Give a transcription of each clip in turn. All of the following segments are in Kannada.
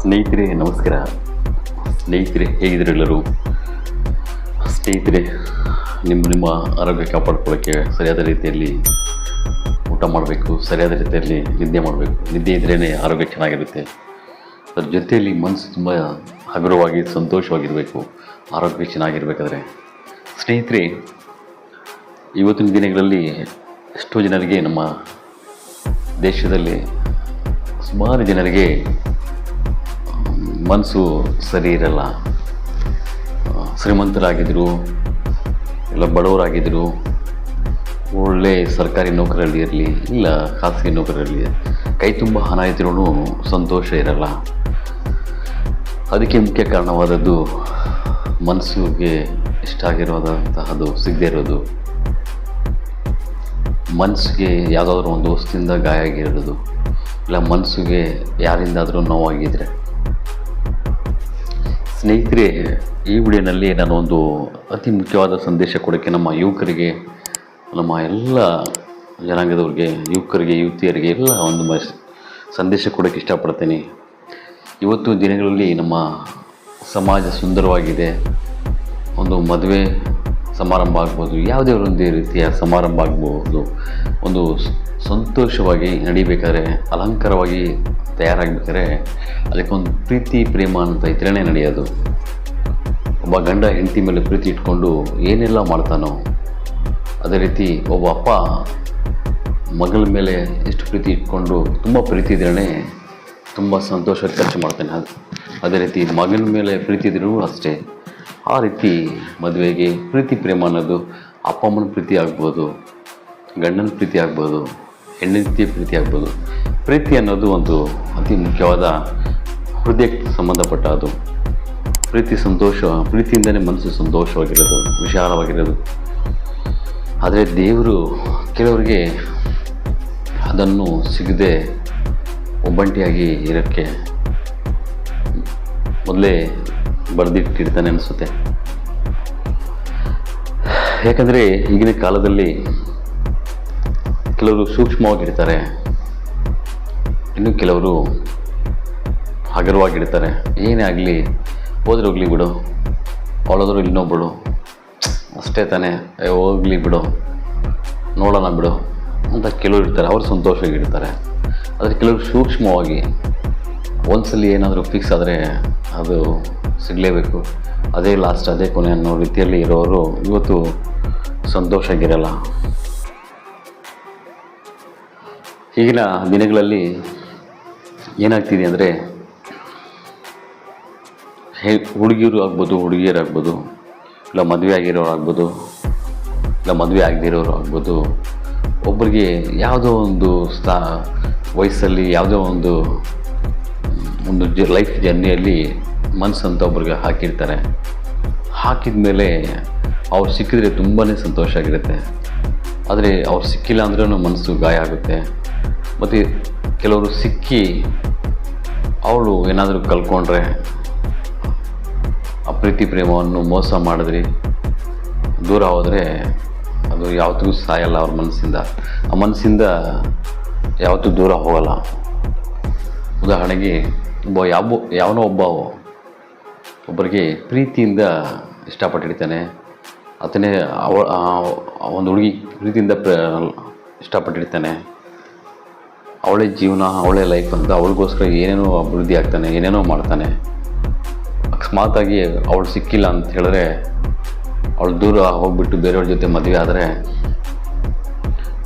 ಸ್ನೇಹಿತರೆ ನಮಸ್ಕಾರ. ಸ್ನೇಹಿತರೆ ಹೇಗಿದ್ರೆ ಎಲ್ಲರೂ? ಸ್ನೇಹಿತರೆ, ನಿಮ್ಮ ನಿಮ್ಮ ಆರೋಗ್ಯ ಕಾಪಾಡ್ಕೊಳ್ಳೋಕ್ಕೆ ಸರಿಯಾದ ರೀತಿಯಲ್ಲಿ ಊಟ ಮಾಡಬೇಕು, ಸರಿಯಾದ ರೀತಿಯಲ್ಲಿ ನಿದ್ದೆ ಮಾಡಬೇಕು. ನಿದ್ದೆ ಇದ್ರೇ ಆರೋಗ್ಯ ಚೆನ್ನಾಗಿರುತ್ತೆ. ಅದ್ರ ಜೊತೆಯಲ್ಲಿ ಮನಸ್ಸು ತುಂಬ ಹಗುರವಾಗಿ, ಸಂತೋಷವಾಗಿರಬೇಕು. ಆರೋಗ್ಯ ಚೆನ್ನಾಗಿರ್ಬೇಕಾದ್ರೆ. ಸ್ನೇಹಿತರೆ, ಇವತ್ತಿನ ದಿನಗಳಲ್ಲಿ ಎಷ್ಟೋ ಜನರಿಗೆ ನಮ್ಮ ದೇಶದಲ್ಲಿ ಸುಮಾರು ಜನರಿಗೆ ಮನಸ್ಸು ಸರಿ ಇರಲ್ಲ. ಶ್ರೀಮಂತರಾಗಿದ್ದರು ಇಲ್ಲ ಬಡವರಾಗಿದ್ದರು ಒಳ್ಳೆ ಸರ್ಕಾರಿ ನೌಕರಲ್ಲಿ ಇರಲಿ, ಇಲ್ಲ ಖಾಸಗಿ ನೌಕರಲ್ಲಿ ಕೈ ತುಂಬ ಹಣ ಇದ್ರೂ ಸಂತೋಷ ಇರಲ್ಲ. ಅದಕ್ಕೆ ಮುಖ್ಯ ಕಾರಣವಾದದ್ದು ಮನಸ್ಸಿಗೆ ಇಷ್ಟ ಆಗಿರೋದಂತಹದ್ದು ಸಿಗದೇ ಇರೋದು. ಮನಸ್ಸಿಗೆ ಯಾವುದಾದ್ರೂ ಒಂದು ವಸ್ತುವಿಂದ ಗಾಯ ಆಗಿರೋದು ಇಲ್ಲ ಮನಸ್ಸಿಗೆ ಯಾರಿಂದಾದರೂ ನೋವಾಗಿದ್ದರೆ ಸ್ನೇಹಿತರೆ, ಈ ವಿಡಿಯೋನಲ್ಲಿ ನಾನು ಒಂದು ಅತಿ ಮುಖ್ಯವಾದ ಸಂದೇಶ ಕೊಡೋಕ್ಕೆ ನಮ್ಮ ಯುವಕರಿಗೆ, ನಮ್ಮ ಎಲ್ಲ ಜನಾಂಗದವ್ರಿಗೆ, ಯುವಕರಿಗೆ, ಯುವತಿಯರಿಗೆ ಎಲ್ಲ ಒಂದು ಸಂದೇಶ ಕೊಡೋಕ್ಕೆ ಇಷ್ಟಪಡ್ತೀನಿ. ಇವತ್ತು ದಿನಗಳಲ್ಲಿ ನಮ್ಮ ಸಮಾಜ ಸುಂದರವಾಗಿದೆ. ಒಂದು ಮದುವೆ ಸಮಾರಂಭ ಆಗ್ಬೋದು, ಯಾವುದೇ ಒಂದು ರೀತಿಯ ಸಮಾರಂಭ ಆಗ್ಬೋದು, ಒಂದು ಸಂತೋಷವಾಗಿ ನಡಿಬೇಕಾದ್ರೆ, ಅಲಂಕಾರವಾಗಿ ತಯಾರಾಗಬೇಕಾದ್ರೆ ಅದಕ್ಕೊಂದು ಪ್ರೀತಿ, ಪ್ರೇಮ ಅಂತ ಇದ್ರೇ ನಡೆಯೋದು. ಒಬ್ಬ ಗಂಡ ಹೆಂಡತಿ ಮೇಲೆ ಪ್ರೀತಿ ಇಟ್ಕೊಂಡು ಏನೆಲ್ಲ ಮಾಡ್ತಾನೋ, ಅದೇ ರೀತಿ ಒಬ್ಬ ಅಪ್ಪ ಮಗಳ ಮೇಲೆ ಎಷ್ಟು ಪ್ರೀತಿ ಇಟ್ಕೊಂಡು ತುಂಬ ಪ್ರೀತಿ ಇದ್ರೇ ತುಂಬ ಸಂತೋಷ ಖರ್ಚು ಮಾಡ್ತಾನೆ. ಅದು ಅದೇ ರೀತಿ ಮಗನ ಮೇಲೆ ಪ್ರೀತಿ ಇದ್ರೂ ಅಷ್ಟೇ. ಆ ರೀತಿ ಮದುವೆಗೆ ಪ್ರೀತಿ, ಪ್ರೇಮ ಅನ್ನೋದು ಅಪ್ಪ ಅಮ್ಮನ ಪ್ರೀತಿ ಆಗ್ಬೋದು, ಗಂಡನ ಪ್ರೀತಿ ಆಗ್ಬೋದು ಹೆಣ್ಣಿನ ಪ್ರೀತಿ ಆಗ್ಬೋದು. ಪ್ರೀತಿ ಅನ್ನೋದು ಒಂದು ಅತಿ ಮುಖ್ಯವಾದ ಹೃದಯಕ್ಕೆ ಸಂಬಂಧಪಟ್ಟ ಅದು. ಪ್ರೀತಿ ಸಂತೋಷ ಪ್ರೀತಿಯಿಂದನೇ ಮನಸ್ಸು ಸಂತೋಷವಾಗಿರೋದು, ವಿಶಾಲವಾಗಿರೋದು. ಆದರೆ ದೇವರು ಕೆಲವರಿಗೆ ಅದನ್ನು ಸಿಗದೆ ಒಬ್ಬಂಟಿಯಾಗಿ ಇರೋಕ್ಕೆ ಮೊದಲೇ ಬರೆದಿಟ್ಟಿರ್ತಾನೆ ಅನಿಸುತ್ತೆ. ಯಾಕಂದರೆ ಈಗಿನ ಕಾಲದಲ್ಲಿ ಕೆಲವರು ಸೂಕ್ಷ್ಮವಾಗಿರ್ತಾರೆ. ಇನ್ನು ಕೆಲವರು ಹಗರವಾಗಿಡ್ತಾರೆ ಏನೇ ಆಗಲಿ, ಹೋದ್ರೆ ಹೋಗ್ಲಿ ಬಿಡು. ಅವಳಾದರೂ ಇನ್ನೊಬ್ಬಳು ಅಷ್ಟೇ ತಾನೇ ಹೋಗ್ಲಿ ಬಿಡು. ನೋಡೋಣ ಬಿಡು ಅಂತ ಕೆಲವರು ಇರ್ತಾರೆ. ಅವರು ಸಂತೋಷವಾಗಿರ್ತಾರೆ. ಆದರೆ ಕೆಲವರು ಸೂಕ್ಷ್ಮವಾಗಿ ಒಂದ್ಸಲ ಏನಾದರೂ ಫಿಕ್ಸ್ ಆದರೆ ಅದು ಸಿಗಲೇಬೇಕು. ಅದೇ ಲಾಸ್ಟ್ ಅದೇ ಕೊನೆ ಅನ್ನೋ ರೀತಿಯಲ್ಲಿ ಇರೋರು ಇವತ್ತು ಸಂತೋಷ ಆಗಿರಲ್ಲ ಈಗಿನ ದಿನಗಳಲ್ಲಿ ಏನಾಗ್ತಿದೆ ಅಂದರೆ ಹೇ ಹುಡುಗಿಯರು ಆಗ್ಬೋದು, ಹುಡುಗಿಯರಾಗ್ಬೋದು, ಇಲ್ಲ ಮದುವೆ ಆಗಿರೋರು ಆಗ್ಬೋದು, ಇಲ್ಲ ಮದುವೆ ಆಗದಿರೋರು ಆಗ್ಬೋದು, ಒಬ್ಬರಿಗೆ ಯಾವುದೋ ಒಂದು ಸ್ಥಾ ವಯಸ್ಸಲ್ಲಿ ಯಾವುದೋ ಒಂದು ಒಂದು ಜ ಲೈಫ್ ಜರ್ನಿಯಲ್ಲಿ ಮನಸ್ಸಂತ ಒಬ್ರಿಗೆ ಹಾಕಿರ್ತಾರೆ. ಹಾಕಿದ ಮೇಲೆ ಅವ್ರು ಸಿಕ್ಕಿದ್ರೆ ತುಂಬಾ ಸಂತೋಷ ಆಗಿರುತ್ತೆ. ಆದರೆ ಅವ್ರು ಸಿಕ್ಕಿಲ್ಲ ಅಂದ್ರೂ ಮನಸ್ಸು ಗಾಯ ಆಗುತ್ತೆ. ಮತ್ತು ಕೆಲವರು ಸಿಕ್ಕಿ ಅವಳು ಏನಾದರೂ ಕಲ್ಕೊಂಡ್ರೆ ಆ ಪ್ರೀತಿ ಪ್ರೇಮವನ್ನು ಮೋಸ ಮಾಡಿದ್ರಿ, ದೂರ ಹೋದರೆ ಅದು ಯಾವತ್ತಿಗೂ ಸಾಯಲ್ಲ ಅವ್ರ ಮನಸ್ಸಿಂದ. ಆ ಮನಸ್ಸಿಂದ ಯಾವತ್ತೂ ದೂರ ಹೋಗಲ್ಲ. ಉದಾಹರಣೆಗೆ ಒಬ್ಬ ಯಾವ ಯಾವನೋ ಒಬ್ಬ ಒಬ್ಬರಿಗೆ ಪ್ರೀತಿಯಿಂದ ಇಷ್ಟಪಟ್ಟಿರ್ತಾನೆ. ಆತನೇ ಅವ ಒಂದು ಹುಡುಗಿ ಪ್ರೀತಿಯಿಂದ ಪ್ರ, ಇಷ್ಟಪಟ್ಟಿರ್ತಾನೆ. ಅವಳೇ ಜೀವನ, ಅವಳೇ ಲೈಫ್ ಅಂತ ಅವಳಿಗೋಸ್ಕರ ಏನೇನೋ ಅಭಿವೃದ್ಧಿ ಆಗ್ತಾನೆ, ಏನೇನೋ ಮಾಡ್ತಾನೆ. ಅಕಸ್ಮಾತಾಗಿ ಅವಳು ಸಿಕ್ಕಿಲ್ಲ ಅಂತ ಹೇಳಿದ್ರೆ ಅವಳು ದೂರ ಹೋಗ್ಬಿಟ್ಟು ಬೇರೆಯವ್ರ ಜೊತೆ ಮದುವೆ ಆದರೆ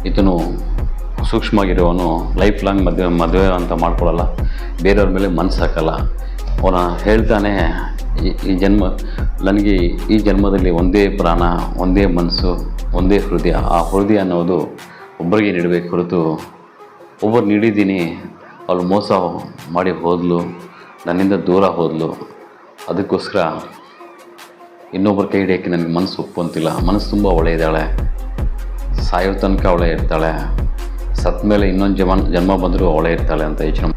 ಇದನ್ನು ಸೂಕ್ಷ್ಮವಾಗಿರೋವನು ಲೈಫ್ ಲಾಂಗ್ ಮದುವೆ ಮದುವೆ ಅಂತ ಮಾಡ್ಕೊಳ್ಳಲ್ಲ ಬೇರೆಯವ್ರ ಮೇಲೆ ಮನಸ್ಸು ಹಾಕಲ್ಲ. ಅವನ ಹೇಳ್ತಾನೆ, ಈ- ಈ ಜನ್ಮ, ನನಗೆ ಈ ಜನ್ಮದಲ್ಲಿ ಒಂದೇ ಪ್ರಾಣ, ಒಂದೇ ಮನಸ್ಸು, ಒಂದೇ ಹೃದಯ. ಆ ಹೃದಯ ಅನ್ನೋದು ಒಬ್ಬರಿಗೆ ನೀಡಬೇಕು ಹೊರತು ಒಬ್ಬರು ನೀಡಿದ್ದೀನಿ, ಅವಳು ಮೋಸ ಮಾಡಿ ಹೋದಲು, ನನ್ನಿಂದ ದೂರ ಹೋದಲು. ಅದಕ್ಕೋಸ್ಕರ ಇನ್ನೊಬ್ಬರ ಕೈ ಹಿಡಿಯೋಕ್ಕೆ ನನಗೆ ಮನಸ್ಸು ಒಪ್ಪಂತಿಲ್ಲ ಮನಸ್ಸು ತುಂಬ ಒಳ್ಳೆ ಇದ್ದಾಳೆ. ಸಾಯೋ ತನಕ ಅವಳೇ ಇರ್ತಾಳೆ. ಸತ್ತ ಮೇಲೆ ಇನ್ನೊಂದು ಜಮ ಜನ್ಮ ಬಂದರೂ ಅವಳೇ ಇರ್ತಾಳೆ ಅಂತ ಯೋಚನೆ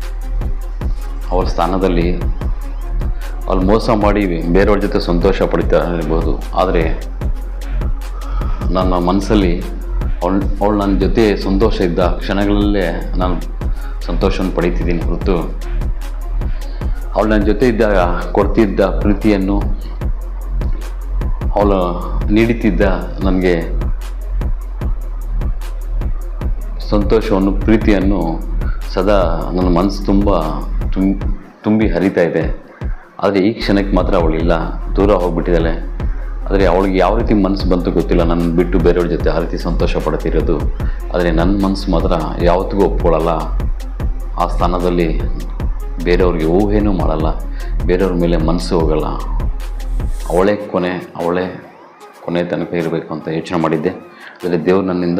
ಅವಳ ಸ್ಥಾನದಲ್ಲಿ ಅವ್ಳು ಮೋಸ ಮಾಡಿ ಬೇರೆಯವ್ರ ಜೊತೆ ಸಂತೋಷ ಪಡಿತಾ ಇರ್ಬೋದು. ಆದರೆ ನನ್ನ ಮನಸ್ಸಲ್ಲಿ ಅವಳು ಅವಳು ನನ್ನ ಜೊತೆ ಸಂತೋಷ ಇದ್ದ ಕ್ಷಣಗಳಲ್ಲೇ ನಾನು ಸಂತೋಷವನ್ನು ಪಡೀತಿದ್ದೀನಿ ಹೊರತು. ಅವಳು ನನ್ನ ಜೊತೆ ಇದ್ದಾಗ ಕೊಡ್ತಿದ್ದ ಪ್ರೀತಿಯನ್ನು ಅವಳು ನೀಡುತ್ತಿದ್ದ ನನಗೆ ಸಂತೋಷವನ್ನು, ಪ್ರೀತಿಯನ್ನು ಸದಾ ನನ್ನ ಮನಸ್ಸು ತುಂಬ ತುಂಬ ತುಂಬಿ ಹರಿತಾ ಇದೆ. ಆದರೆ ಈ ಕ್ಷಣಕ್ಕೆ ಮಾತ್ರ ಅವಳಿಲ್ಲ. ದೂರ ಹೋಗ್ಬಿಟ್ಟಿದ್ದಾಳೆ. ಆದರೆ ಅವಳಿಗೆ ಯಾವ ರೀತಿ ಮನಸ್ಸು ಬಂತು ಗೊತ್ತಿಲ್ಲ. ನನ್ನ ಬಿಟ್ಟು ಬೇರೆಯವ್ರ ಜೊತೆ ಆ ರೀತಿ ಸಂತೋಷ ಪಡ್ತಿರೋದು. ಆದರೆ ನನ್ನ ಮನಸ್ಸು ಮಾತ್ರ ಯಾವತ್ತಿಗೂ ಒಪ್ಕೊಳ್ಳಲ್ಲ. ಆ ಸ್ಥಾನದಲ್ಲಿ ಬೇರೆಯವ್ರಿಗೆ ಊಹೆನೂ ಮಾಡಲ್ಲ. ಬೇರೆಯವ್ರ ಮೇಲೆ ಮನಸ್ಸು ಹೋಗಲ್ಲ. ಅವಳೇ ಕೊನೆ ಅವಳೇ ಕೊನೆ ತನಕ ಇರಬೇಕು ಅಂತ ಯೋಚನೆ ಮಾಡಿದ್ದೆ. ಆದರೆ ದೇವ್ರು ನನ್ನಿಂದ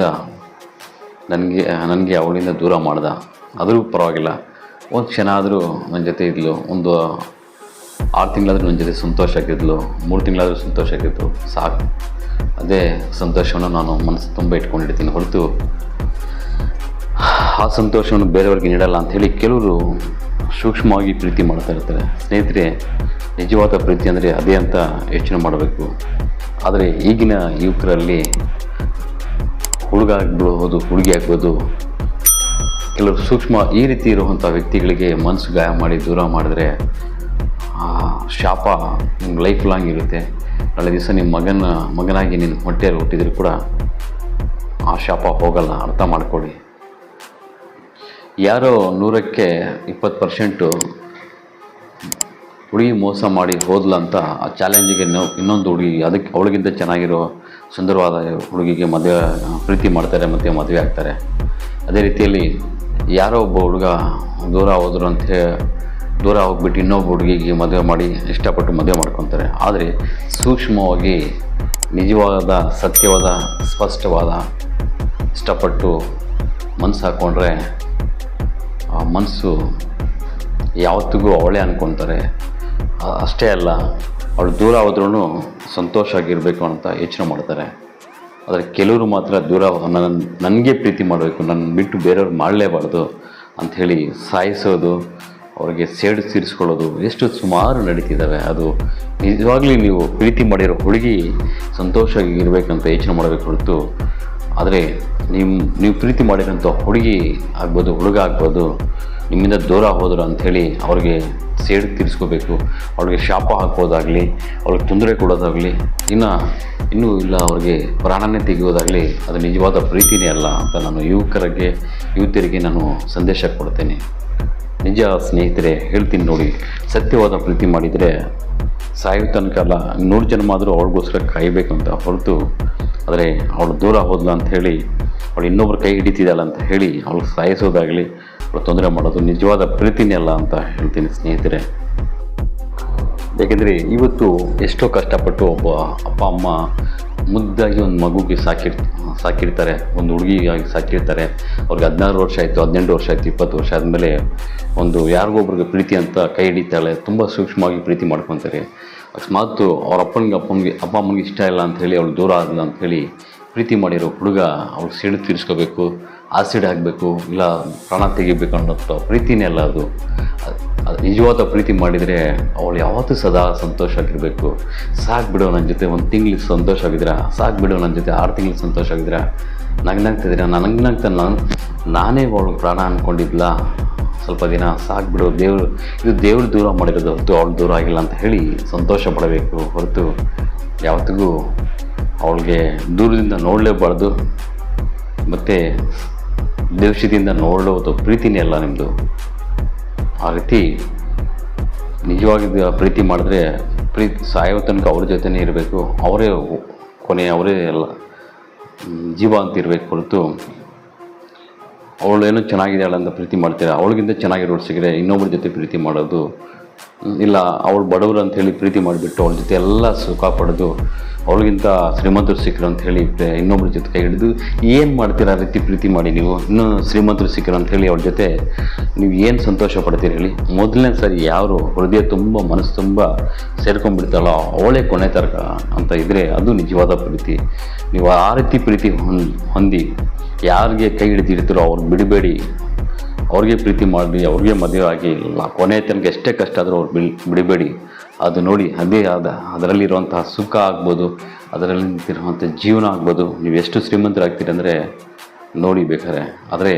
ನನಗೆ ನನಗೆ ಅವಳಿಂದ ದೂರ ಮಾಡ್ದ. ಆದರೂ ಪರವಾಗಿಲ್ಲ. ಒಂದು ಕ್ಷಣ ಆದರೂ ನನ್ನ ಜೊತೆ ಇದ್ಲು. ಒಂದು ಆರು ತಿಂಗಳಾದರೂ ನನ್ನ ಜೊತೆ ಸಂತೋಷ ಆಗಿದ್ಲು, ಮೂರು ತಿಂಗಳಾದರೂ ಸಂತೋಷ ಆಗಿತ್ತು, ಸಾಕು. ಅದೇ ಸಂತೋಷವನ್ನು ನಾನು ಮನಸ್ಸು ತುಂಬ ಇಟ್ಕೊಂಡಿರ್ತೀನಿ. ಹೊರತು ಆ ಸಂತೋಷವನ್ನು ಬೇರೆಯವ್ರಿಗೆ ನೀಡಲ್ಲ ಅಂಥೇಳಿ ಕೆಲವರು ಸೂಕ್ಷ್ಮವಾಗಿ ಪ್ರೀತಿ ಮಾಡ್ತಾ ಇರ್ತಾರೆ. ಸ್ನೇಹಿತರೆ, ನಿಜವಾದ ಪ್ರೀತಿ ಅಂದರೆ ಅದೇ ಅಂತ ಯೋಚನೆ ಮಾಡಬೇಕು. ಆದರೆ ಈಗಿನ ಯುವಕರಲ್ಲಿ ಹುಡುಗ ಆಗ್ಬಿಡ್ಬೋದು ಹುಡುಗಿ ಆಗ್ಬೋದು, ಕೆಲವರು ಸೂಕ್ಷ್ಮ ಈ ರೀತಿ ಇರುವಂಥ ವ್ಯಕ್ತಿಗಳಿಗೆ ಮನಸ್ಸು ಗಾಯ ಮಾಡಿ ದೂರ ಮಾಡಿದ್ರೆ ಶಾಪ ನಿಮ್ಗೆ ಲೈಫ್ ಲಾಂಗ್ ಇರುತ್ತೆ. ನಾಳೆ ದಿವಸ ನಿಮ್ಮ ಮಗನ ಮಗನಾಗಿ ನಿನ್ನ ಹೊಟ್ಟೆಯಲ್ಲಿ ಹುಟ್ಟಿದ್ರು ಕೂಡ ಆ ಶಾಪ ಹೋಗಲ್ಲ, ಅರ್ಥ ಮಾಡ್ಕೊಳ್ಳಿ. ಯಾರೋ ನೂರಕ್ಕೆ ಇಪ್ಪತ್ತು ಪರ್ಸೆಂಟು ಹುಡುಗಿ ಮೋಸ ಮಾಡಿ ಹೋದ್ಲ ಅಂತ ಆ ಚಾಲೆಂಜಿಗೆ ಇನ್ನೊಂದು ಹುಡುಗಿ, ಅದಕ್ಕೆ ಅವಳಿಗಿಂತ ಚೆನ್ನಾಗಿರೋ ಸುಂದರವಾದ ಹುಡುಗಿಗೆ ಮದುವೆ, ಪ್ರೀತಿ ಮಾಡ್ತಾರೆ ಮತ್ತು ಮದುವೆ ಆಗ್ತಾರೆ. ಅದೇ ರೀತಿಯಲ್ಲಿ ಯಾರೋ ಒಬ್ಬ ಹುಡುಗ ದೂರ ಹೋದ್ರು ಅಂತ ದೂರ ಹೋಗ್ಬಿಟ್ಟು ಇನ್ನೊಬ್ಬ ಹುಡುಗಿಗೆ ಮದುವೆ ಮಾಡಿ ಇಷ್ಟಪಟ್ಟು ಮದುವೆ ಮಾಡ್ಕೊತಾರೆ. ಆದರೆ ಸೂಕ್ಷ್ಮವಾಗಿ ನಿಜವಾದ, ಸತ್ಯವಾದ, ಸ್ಪಷ್ಟವಾದ ಇಷ್ಟಪಟ್ಟು ಮನಸ್ಸು ಹಾಕ್ಕೊಂಡ್ರೆ ಆ ಮನಸ್ಸು ಯಾವತ್ತಿಗೂ ಅವಳೇ ಅನ್ಕೊತಾರೆ. ಅಷ್ಟೇ ಅಲ್ಲ, ಅವಳು ದೂರ ಹೋದ್ರೂ ಸಂತೋಷ ಆಗಿರಬೇಕು ಅಂತ ಯೋಚನೆ ಮಾಡ್ತಾರೆ. ಆದರೆ ಕೆಲವರು ಮಾತ್ರ ದೂರ ನನ್ನ ನನಗೆ ಪ್ರೀತಿ ಮಾಡಬೇಕು ನನ್ನ ಬಿಟ್ಟು ಬೇರೆಯವ್ರು ಮಾಡಲೇಬಾರ್ದು ಅಂಥೇಳಿ ಸಾಯಿಸೋದು ಅವ್ರಿಗೆ ಸೇಡು ತೀರಿಸ್ಕೊಳ್ಳೋದು ಎಷ್ಟು ಸುಮಾರು ನಡೀತಿದ್ದಾವೆ. ಅದು ನಿಜವಾಗ್ಲೂ ನೀವು ಪ್ರೀತಿ ಮಾಡಿರೋ ಹುಡುಗಿ ಸಂತೋಷವಾಗಿ ಇರಬೇಕಂತ ಯೋಚನೆ ಮಾಡಬೇಕು ಹೊರತು, ಆದರೆ ನಿಮ್ಮ ನೀವು ಪ್ರೀತಿ ಮಾಡಿರೋಂಥ ಹುಡುಗಿ ಆಗ್ಬೋದು, ಹುಡುಗ ಆಗ್ಬೋದು, ನಿಮ್ಮಿಂದ ದೂರ ಹೋದರು ಅಂಥೇಳಿ ಅವ್ರಿಗೆ ಸೇಡು ತೀರಿಸ್ಕೋಬೇಕು ಅವ್ರಿಗೆ ಶಾಪ ಹಾಕೋದಾಗಲಿ ಅವ್ರಿಗೆ ತೊಂದರೆ ಕೊಡೋದಾಗಲಿ, ಇನ್ನು ಇನ್ನೂ ಇಲ್ಲ ಅವ್ರಿಗೆ ಪ್ರಾಣನೇ ತೆಗೆಯೋದಾಗಲಿ, ಅದು ನಿಜವಾದ ಪ್ರೀತಿನೇ ಅಲ್ಲ ಅಂತ ನಾನು ಯುವಕರಿಗೆ, ಯುವತಿಯರಿಗೆ ನಾನು ಸಂದೇಶ ಕೊಡ್ತೇನೆ. ನಿಜ ಸ್ನೇಹಿತರೆ, ಹೇಳ್ತೀನಿ ನೋಡಿ. ಸತ್ಯವಾದ ಪ್ರೀತಿ ಮಾಡಿದರೆ ಸಾಯೋ ತನಕ ಅಲ್ಲ, ನೂರು ಜನ ಆದರೂ ಅವಳಿಗೋಸ್ಕರ ಕಾಯಬೇಕಂತ ಹೊರತು, ಆದರೆ ಅವಳು ದೂರ ಹೋದ್ಲ ಅಂತ ಹೇಳಿ, ಅವಳು ಇನ್ನೊಬ್ಬರು ಕೈ ಹಿಡಿತಿದ್ದಾಳ ಅಂತ ಹೇಳಿ ಅವಳು ಸಾಯಿಸೋದಾಗಲಿ, ಅವಳು ತೊಂದರೆ ಮಾಡೋದು ನಿಜವಾದ ಪ್ರೀತಿನೇ ಅಲ್ಲ ಅಂತ ಹೇಳ್ತೀನಿ ಸ್ನೇಹಿತರೆ. ಏಕೆಂದರೆ ಇವತ್ತು ಎಷ್ಟೋ ಕಷ್ಟಪಟ್ಟು ಒಬ್ಬ ಅಪ್ಪ, ಅಮ್ಮ ಮುದ್ದಾಗಿ ಒಂದು ಮಗುಗೆ ಸಾಕಿರ್, ಸಾಕಿರ್ತಾರೆ. ಒಂದು ಹುಡುಗಿಗಾಗಿ ಸಾಕಿರ್ತಾರೆ. ಅವ್ರಿಗೆ ಹದಿನಾರು ವರ್ಷ ಆಯಿತು, ಹದಿನೆಂಟು ವರ್ಷ ಆಯಿತು, ಇಪ್ಪತ್ತು ವರ್ಷ ಆದಮೇಲೆ ಒಂದು ಯಾರಿಗೊಬ್ರಿಗೆ ಪ್ರೀತಿ ಅಂತ ಕೈ ಹಿಡಿತಾಳೆ, ತುಂಬ ಸೂಕ್ಷ್ಮವಾಗಿ ಪ್ರೀತಿ ಮಾಡ್ಕೊತಾರೆ. ಅಕಸ್ಮಾತ್ ಅವ್ರ ಅಪ್ಪನಿಗೆ ಅಪ್ಪನಿಗೆ, ಅಪ್ಪ ಅಮ್ಮನಿಗೆ ಇಷ್ಟ ಇಲ್ಲ ಅಂಥೇಳಿ ಅವಳು ದೂರ ಆಗಲ್ಲ ಅಂಥೇಳಿ ಪ್ರೀತಿ ಮಾಡಿರೋ ಹುಡುಗ ಅವ್ಳು ಸಿಡು ತೀರಿಸ್ಕೋಬೇಕು ಆಸಿಡ್ ಹಾಕಬೇಕು, ಇಲ್ಲ ಪ್ರಾಣ ತೆಗಿಬೇಕು ಅನ್ನೋ ಪ್ರೀತಿನೇ ಅಲ್ಲ ಅದು. ಅದ್- ನಿಜವಾದ ಪ್ರೀತಿ ಮಾಡಿದರೆ ಅವಳು ಯಾವತ್ತೂ ಸದಾ ಸಂತೋಷ ಆಗಿರಬೇಕು. ಸಾಕು ಬಿಡೋ ನನ್ನ ಜೊತೆ ಒಂದು ತಿಂಗ್ಳಿಗೆ ಸಂತೋಷ ಆಗಿದ್ದೀರಾ? ಸಾಕು ಬಿಡೋ ನನ್ನ ಜೊತೆ ಆರು ತಿಂಗ್ಳಿಗೆ ಸಂತೋಷ ಆಗಿದ್ದೀರಾ? ನಗ್ನಾಗ್ತಿದ್ದೀರಾ ನನಗೆ ನಾನು ನಾನೇ ಅವಳು ಪ್ರಾಣ ಅಂದ್ಕೊಂಡಿದ್ಲ ಸ್ವಲ್ಪ ದಿನ ಸಾಕು ಬಿಡು, ದೇವರು ಇದು ದೇವ್ರು ದೂರ ಮಾಡಿರೋದು ಹೊರತು ಅವಳು ದೂರ ಆಗಿಲ್ಲ ಅಂತ ಹೇಳಿ ಸಂತೋಷ ಪಡಬೇಕು. ಹೊರತು ಯಾವತ್ತಿಗೂ ಅವಳಿಗೆ ದೂರದಿಂದ ನೋಡಲೇಬಾರ್ದು. ಮತ್ತು ದೇವಶದಿಂದ ನೋಡೋದು ಪ್ರೀತಿನೇ ಅಲ್ಲ ನಿಮ್ಮದು ಆ ರೀತಿ ನಿಜವಾಗಿದ್ದ ಪ್ರೀತಿ ಮಾಡಿದ್ರೆ ಪ್ರೀತಿ ಸಾಯೋ ತನಕ ಅವ್ರ ಜೊತೆನೇ ಇರಬೇಕು, ಅವರೇ ಕೊನೆ, ಅವರೇ ಎಲ್ಲ ಜೀವ ಅಂತ ಇರಬೇಕು ಹೊರತು ಅವಳೇನೋ ಚೆನ್ನಾಗಿದ್ದಾಳೆ ಅಂತ ಪ್ರೀತಿ ಮಾಡ್ತೀರಾ? ಅವಳಿಗಿಂತ ಚೆನ್ನಾಗಿರೋಳು ಸಿಗರೆ ಇನ್ನೊಬ್ಬರ ಜೊತೆ ಪ್ರೀತಿ ಮಾಡೋದು ಇಲ್ಲ ಅವಳು ಬಡವರು ಅಂತ ಹೇಳಿ ಪ್ರೀತಿ ಮಾಡಿಬಿಟ್ಟು ಅವಳ ಜೊತೆ ಎಲ್ಲ ಸುಖ ಪಡೆದು ಅವಳಿಗಿಂತ ಶ್ರೀಮಂತರು ಸಿಕ್ಕರು ಅಂತ ಹೇಳಿ ಇನ್ನೊಬ್ಬರ ಜೊತೆ ಕೈ ಹಿಡಿದು, ಏನು ಮಾಡ್ತೀರಾ ರೀತಿ ಪ್ರೀತಿ ಮಾಡಿ ನೀವು? ಇನ್ನೂ ಶ್ರೀಮಂತರು ಸಿಕ್ಕರು ಅಂತ ಹೇಳಿ ಅವ್ರ ಜೊತೆ ನೀವು ಏನು ಸಂತೋಷ ಪಡ್ತೀರಿ ಹೇಳಿ? ಮೊದಲನೇ ಸರಿ ಯಾರು ಹೃದಯ ತುಂಬ, ಮನಸ್ಸು ತುಂಬ ಸೇರ್ಕೊಂಡ್ಬಿಡ್ತಾಳೋ ಅವಳೇ ಕೊನೆ ತರಕ ಅಂತ ಇದ್ದರೆ ಅದು ನಿಜವಾದ ಪ್ರೀತಿ. ನೀವು ಆ ರೀತಿ ಪ್ರೀತಿ ಹೊಂದ್ ಯಾರಿಗೆ ಕೈ ಹಿಡಿದಿರ್ತೀರೋ ಅವ್ರು ಬಿಡಬೇಡಿ. ಅವ್ರಿಗೆ ಪ್ರೀತಿ ಮಾಡಿ ಅವ್ರಿಗೆ ಮದುವೆ ಆಗಿ ಕೊನೆ ತನಕ ಎಷ್ಟೇ ಕಷ್ಟ ಆದರೂ ಅವ್ರು ಬಿಡಬೇಡಿ. ಅದು ನೋಡಿ ಅದೇ ಆದ, ಅದರಲ್ಲಿರುವಂತಹ ಸುಖ ಆಗ್ಬೋದು, ಅದರಲ್ಲಿ ನಿಂತಿರುವಂಥ ಜೀವನ ಆಗ್ಬೋದು. ನೀವು ಎಷ್ಟು ಶ್ರೀಮಂತರಾಗ್ತೀರಿ ಅಂದರೆ ನೋಡಿ ಬೇಕಾದ್ರೆ, ಆದರೆ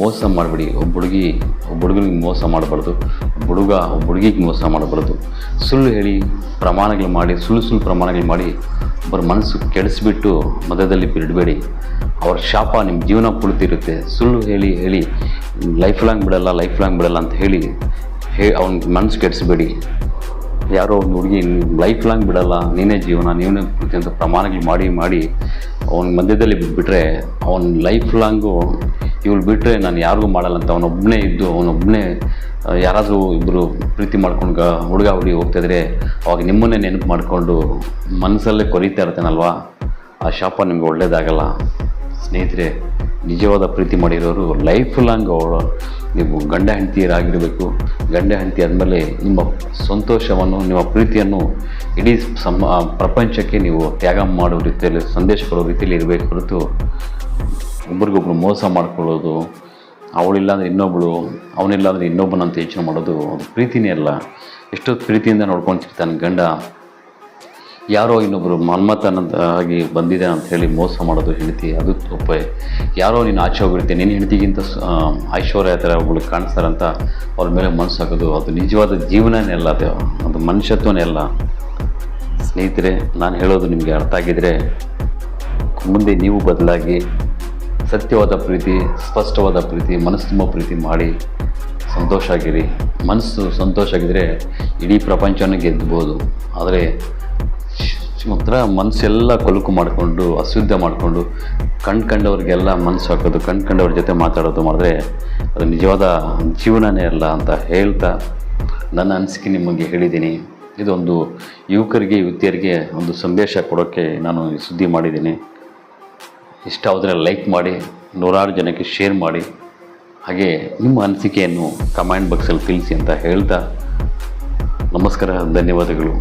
ಮೋಸ ಮಾಡಬೇಡಿ. ಒಬ್ಬ ಹುಡುಗಿ, ಒಬ್ಬ ಹುಡುಗನಿಗೆ ಮೋಸ ಮಾಡಬಾರ್ದು. ಹುಡುಗ, ಒಬ್ಬ ಹುಡುಗಿಗೆ ಮೋಸ ಮಾಡಬಾರ್ದು. ಸುಳ್ಳು ಹೇಳಿ ಪ್ರಮಾಣಗಳು ಮಾಡಿ, ಸುಳ್ಳು ಸುಳ್ಳು ಪ್ರಮಾಣಗಳು ಮಾಡಿ ಒಬ್ಬರ ಮನಸ್ಸು ಕೆಡಿಸ್ಬಿಟ್ಟು ಮಧ್ಯದಲ್ಲಿ ಬಿಡಬೇಡಿ. ಅವ್ರ ಶಾಪ ನಿಮ್ಮ ಜೀವನ ಕುಳಿತಿರುತ್ತೆ. ಸುಳ್ಳು ಹೇಳಿ ಹೇಳಿ ಲೈಫ್ ಲಾಂಗ್ ಬಿಡಲ್ಲ ಲೈಫ್ ಲಾಂಗ್ ಬಿಡಲ್ಲ ಅಂತ ಹೇಳಿ, ಹೇ, ಅವ್ನ ಮನಸ್ಸು ಕೆಡಿಸ್ಬೇಡಿ. ಯಾರೋ ಒಂದು ಹುಡುಗಿ ಲೈಫ್ ಲಾಂಗ್ ಬಿಡಲ್ಲ, ನೀನೇ ಜೀವನ ನೀವೇ ಪೂರ್ತಿ ಅಂತ ಪ್ರಮಾಣಗಳು ಮಾಡಿ ಮಾಡಿ ಅವನ ಮಧ್ಯದಲ್ಲಿ ಬಿಟ್ಬಿಟ್ರೆ, ಅವನ ಲೈಫ್ ಲಾಂಗು ಇವಳು ಬಿಟ್ಟರೆ ನಾನು ಯಾರಿಗೂ ಮಾಡಲ್ಲ ಅಂತ ಅವನೊಬ್ಬನೇ ಇದ್ದು ಅವನೊಬ್ಬನೇ ಯಾರಾದರೂ ಇಬ್ಬರು ಪ್ರೀತಿ ಮಾಡ್ಕೊಂಡು ಹುಡುಗ, ಹುಡುಗಿ ಹೋಗ್ತಾಯಿದ್ರೆ ಅವಾಗ ನಿಮ್ಮನ್ನೇ ನೆನಪು ಮಾಡಿಕೊಂಡು ಮನಸ್ಸಲ್ಲೇ ಕೊರೀತಾ ಇರ್ತೇನಲ್ವಾ? ಆ ಶಾಪ ನಿಮಗೆ ಒಳ್ಳೇದಾಗಲ್ಲ. ಸ್ನೇಹಿತರೆ ನಿಜವಾದ ಪ್ರೀತಿ ಮಾಡಿರೋರು ಲೈಫ್ ಲಾಂಗ್ ಅವಳು ನೀವು ಗಂಡ ಹೆಂಡತಿಯರಾಗಿರಬೇಕು. ಗಂಡ ಹೆಂಡತಿ ಆದಮೇಲೆ ನಿಮ್ಮ ಸಂತೋಷವನ್ನು, ನಿಮ್ಮ ಪ್ರೀತಿಯನ್ನು ಇಡೀ ಸಮ ಪ್ರಪಂಚಕ್ಕೆ ನೀವು ತ್ಯಾಗ ಮಾಡೋ ರೀತಿಯಲ್ಲಿ, ಸಂದೇಶ ಕೊಡೋ ರೀತಿಯಲ್ಲಿ ಇರಬೇಕು ಹೊರತು ಒಬ್ರಿಗೊಬ್ರು ಮೋಸ ಮಾಡ್ಕೊಳ್ಳೋದು ಅವಳಿಲ್ಲ ಅಂದರೆ ಇನ್ನೊಬ್ಬಳು ಅವನಿಲ್ಲ ಅಂದರೆ ಇನ್ನೊಬ್ಬನಂತ ಯೋಚನೆ ಮಾಡೋದು ಅದು ಪ್ರೀತಿನೇ ಅಲ್ಲ. ಎಷ್ಟೊತ್ತು ಪ್ರೀತಿಯಿಂದ ನೋಡ್ಕೊಂತಿರ್ತಾನೆ ಗಂಡ. ಯಾರೋ ಇನ್ನೊಬ್ಬರು ಮನ್ಮಥನಂತ ಆಗಿ ಬಂದಿದೆ ಅಂತ ಹೇಳಿ ಮೋಸ ಮಾಡೋದು ಹೆಂಡತಿ, ಅದು ತಪ್ಪೆ. ಯಾರೋ ನೀನು ಆಚೆ ಹೋಗಿರುತ್ತೆ ನಿನ್ನ ಹೆಂಡತಿಗಿಂತ ಐಶ್ವರ್ಯ ಥರ ಒಬ್ಬಳು ಕಾಣಿಸ್ತಾರಂತ ಅವ್ರ ಮೇಲೆ ಮನಸ್ಸು ಹಾಕೋದು, ಅದು ನಿಜವಾದ ಜೀವನನೇ ಅಲ್ಲ ಅದು ಅದು ಮನುಷ್ಯತ್ವನೇ ಅಲ್ಲ. ಸ್ನೇಹಿತರೆ, ನಾನು ಹೇಳೋದು ನಿಮಗೆ ಅರ್ಥ ಆಗಿದರೆ, ಮುಂದೆ ನೀವು ಬದಲಾಗಿ ಸತ್ಯವಾದ ಪ್ರೀತಿ, ಸ್ಪಷ್ಟವಾದ ಪ್ರೀತಿ, ಮನಸ್ಸು ತುಂಬ ಪ್ರೀತಿ ಮಾಡಿ ಸಂತೋಷ ಆಗಿರಿ. ಮನಸ್ಸು ಸಂತೋಷ ಆಗಿದ್ರೆ ಇಡೀ ಪ್ರಪಂಚವನ್ನು ಗೆದ್ದಬೋದು ಆದರೆ ಮಾತ್ರ ಮನಸ್ಸೆಲ್ಲ ಕೊಲುಕು ಮಾಡಿಕೊಂಡು, ಅಶುದ್ಧ ಮಾಡಿಕೊಂಡು, ಕಣ್ ಕಂಡವ್ರಿಗೆಲ್ಲ ಮನಸ್ಸು ಹಾಕೋದು, ಕಣ್ ಕಂಡವ್ರ ಜೊತೆ ಮಾತಾಡೋದು ಮಾಡಿದ್ರೆ ಅದು ನಿಜವಾದ ಜೀವನನೇ ಅಲ್ಲ ಅಂತ ಹೇಳ್ತಾ ನನ್ನ ಅನಿಸಿಕೆ ನಿಮಗೆ ಹೇಳಿದ್ದೀನಿ. ಇದೊಂದು ಯುವಕರಿಗೆ, ಯುವತಿಯರಿಗೆ ಒಂದು ಸಂದೇಶ ಕೊಡೋಕ್ಕೆ ನಾನು ಸುದ್ದಿ ಮಾಡಿದ್ದೀನಿ. ಇಷ್ಟ ಆದರೆ ಲೈಕ್ ಮಾಡಿ, ನೂರಾರು ಜನಕ್ಕೆ ಶೇರ್ ಮಾಡಿ, ಹಾಗೆ ನಿಮ್ಮ ಅನಿಸಿಕೆಯನ್ನು ಕಮೆಂಟ್ ಬಾಕ್ಸಲ್ಲಿ ತಿಳಿಸಿ ಅಂತ ಹೇಳ್ತಾ ನಮಸ್ಕಾರ, ಧನ್ಯವಾದಗಳು.